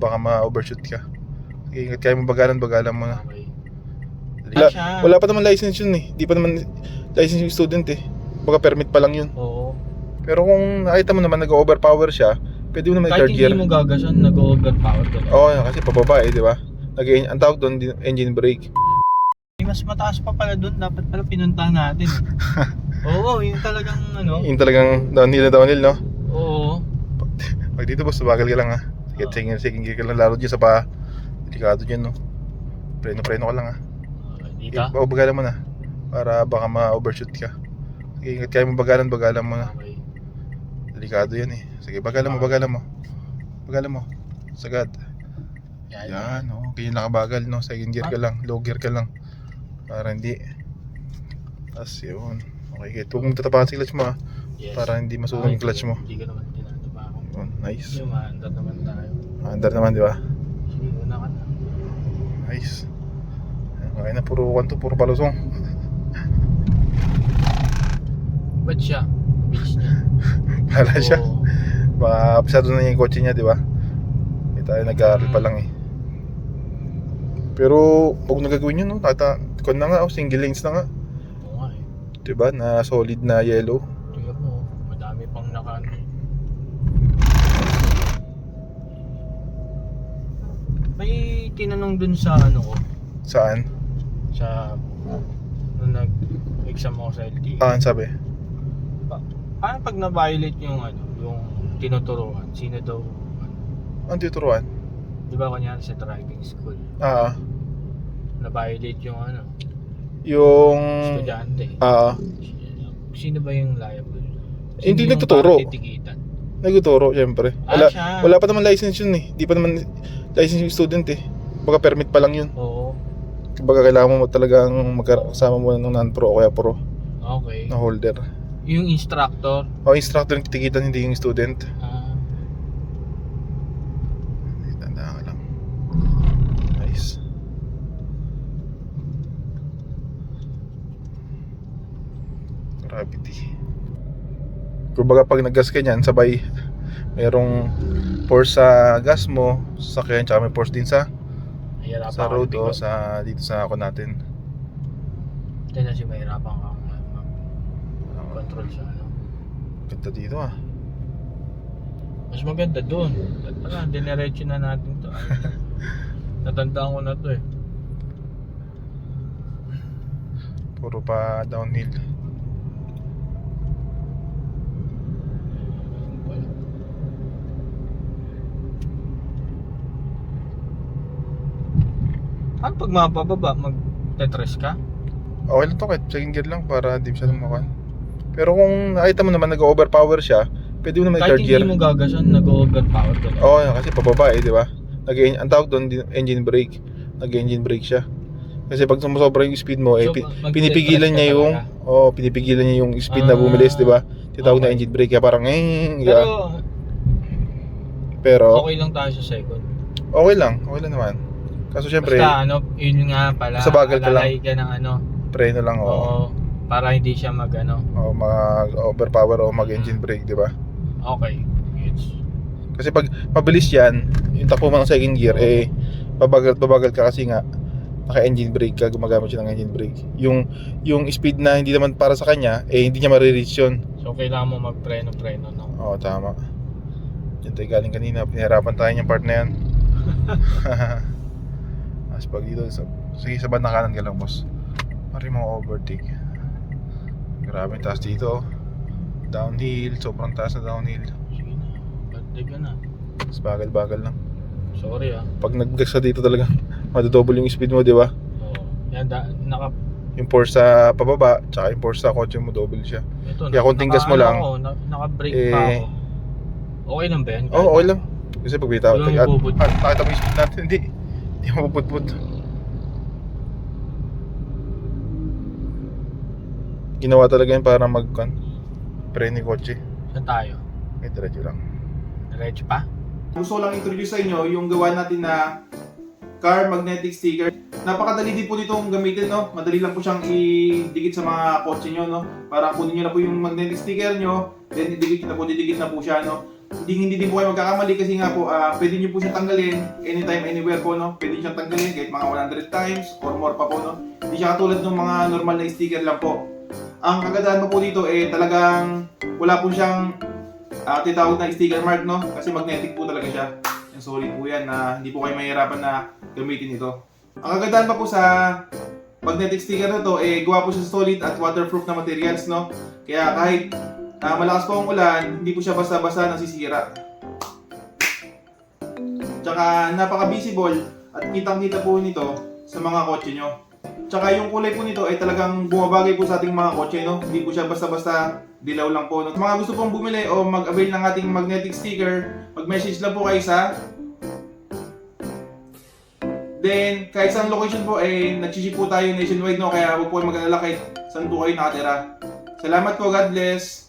baka ma-overshoot ka. Sige, ingat kayo mabagalan, bagalan mo na. Okay. Wala, Ah, wala pa naman license yun eh. Di pa naman license yung student eh. Baka permit pa lang yun. Oo. Pero kung nakita mo naman nag-overpower siya, pwede mo naman Kahit third gear. hindi mo gagasan, nag-overpower ka lang. Oo, kasi pababa eh, di ba? Nag ang tawag doon, engine brake. May Mas mataas pa pala doon, dapat pala pinuntahan natin. Oo, yung talagang ano. Yung talagang downhill na downhill, no? Oo. Pag dito boss, bagal ka lang ha. Oo. sige, sige, gear ka lang lalo dyan sa pa. Delikado dyan, no? Preno-preno ka lang ha. Dito? Okay, bagalan mo na. Para baka ma-overshoot ka. Sige, ingat kayo mabagalan, bagalan mo na. Okay. Delikado yan eh. Sige, bagalan mo, bagalan mo. Bagalan mo. Sagad. Yan. Yan, oh. Ganyan nakabagal, no? Second gear ka lang, low gear ka lang. Para hindi. Tapos yun. Okay, kahit huwag mong tatapakan si clutch mo ha. Yes. Para hindi masunog yung clutch mo. Hindi ka naman Yun, nice. Yung maandar naman tayo. Under naman, di ba? Sige, una ka na. Nice. Okay na, puro kan to, puro palusong. Ba't siya? Bilis niya. Para siya. Baka na yung kotse niya, di ba? Eh tayo nag-aaral pa lang eh. Pero, huwag na gagawin yun, no? Tata, kon na nga, oh, single lanes na nga. Oo nga eh. Di ba? Na solid na yellow. Tingnan mo, madami pang naka ano. May tinanong dun sa ano ko, Saan? sa nung nag-exam ako sa LTE. Ah, ang sabi? Paano pag na-violate yung ano, yung tinuturuan? Sino daw? ano? Ang tuturuan? Di ba kunyari sa driving school, Ah, na-violate yung ano, yung... estudyante. Ah, Sino ba yung liable? Hindi yung nagtuturo. parang titikitan? nagtuturo, syempre. Ah, Wala, siya. wala pa naman license yun eh. Di pa naman license yung student eh. Baka permit pa lang yun. Oo. Kumbaga kailangan mo talagang magkasama mo ng non-pro o kaya pro Okay. na holder. Yung instructor, O instructor yung titikitan, hindi yung student. ah, Tandaan ka lang. Nice. Gravity. Kumbaga pag nag-gas ka niyan, sabay merong force sa gas mo, sa sakyan, tsaka may force din sa nahihirapan sa ka road o sa dito sa ako natin. Ito na si mahirapan uh, mag-control sa ano. Ganda dito ah. Mas maganda doon. Wala, diniretso na natin to. Natandaan ko na to eh. Puro pa downhill. Paano pag mapababa, mag-tetris ka? Okay lang to kahit second gear lang para di siya lumakan. Pero kung nakita mo naman nag-overpower siya, pwede mo naman Kahit third hindi gear. mo gagasan, nag-overpower ka lang. Oo, kasi pababa eh, di ba? Nag ang tawag doon di- engine brake. Nag-engine brake siya. Kasi pag sumusobra yung speed mo, eh, So, pi- mag- pinipigilan niya ka yung, oh, pinipigilan niya yung speed na Ah, bumilis, di ba? Tinatawag na okay. engine brake, kaya parang, eh, Pero pero, okay lang tayo sa second. okay lang, okay lang naman. Kaso syempre, Basta ano, yun nga pala. Sa bagal ka lang. alalay ka ng ano. preno lang, Oo. oh, para hindi siya mag ano. oh, mag-overpower o mag-engine brake, di ba? Okay. Gets. Kasi pag mabilis yan, yung takbo mo ng second gear, eh, babagal, babagal ka kasi nga, naka-engine brake ka, gumagamit siya ng engine brake. Yung, yung speed na hindi naman para sa kanya, eh, hindi niya marireach yun. So kailangan mo magpreno-preno no. Oo, tama. Yan tayo galing kanina, pinahirapan tayo yung part na yan. Mas pag dito, sa, sige sa bandang kanan ka lang, boss. Pari mo overtake. Grabe taas dito. oh. Downhill, sobrang taas na downhill. Sige na. Ka na. Mas bagal-bagal lang. Sorry ah. Pag nag-gas ka dito talaga, madodouble yung speed mo, di ba? Oo. Yan da, naka Yung force sa pababa, tsaka yung force sa kotse mo, double siya. ito Kaya konting gas mo ano lang, Ako, na, naka-brake pa eh, ako. Okay lang ba yan? Oo, oh, okay lang. Kasi pag bitaw, nakita mo yung speed natin, hindi. Hindi mo mapupudpud. Ginawa talaga yun para mag kan, preno yung kotse. Saan tayo? Eh, diretso lang. Diretso pa? Gusto ko lang introduce sa inyo yung gawa natin na car magnetic sticker. Napakadali din po nitong gamitin, no? Madali lang po siyang idikit sa mga kotse nyo, no? Para kunin nyo na po yung magnetic sticker nyo, then idikit na po, didikit na po siya, no? Hindi hindi din po kayo magkakamali kasi nga po ah, pwede niyo po siyang tanggalin anytime anywhere po no. Pwede siyang tanggalin kahit mga 100 times or more pa po no. Hindi siya katulad ng mga normal na sticker lang po. Ang kagandahan pa po dito eh talagang wala po siyang uh, titawag na sticker mark no kasi magnetic po talaga siya. Yung solid po yan na hindi po kayo mahirapan na gamitin ito. Ang kagandahan pa po sa magnetic sticker na to eh gawa po siya solid at waterproof na materials no. Kaya kahit Ah, malakas po ang ulan, hindi po siya basta-basta nasisira. Tsaka napaka-visible at kitang-kita po nito sa mga kotse nyo. Tsaka yung kulay po nito ay talagang bumabagay po sa ating mga kotse, no? Hindi po siya basta-basta dilaw lang po. No? Mga gusto pong bumili o mag-avail ng ating magnetic sticker, mag-message lang po kayo sa Then, kahit saan location po, eh, nag-ship po tayo nationwide, no? Kaya huwag po mag-alala kahit saan po kayo nakatira. Salamat po, God bless!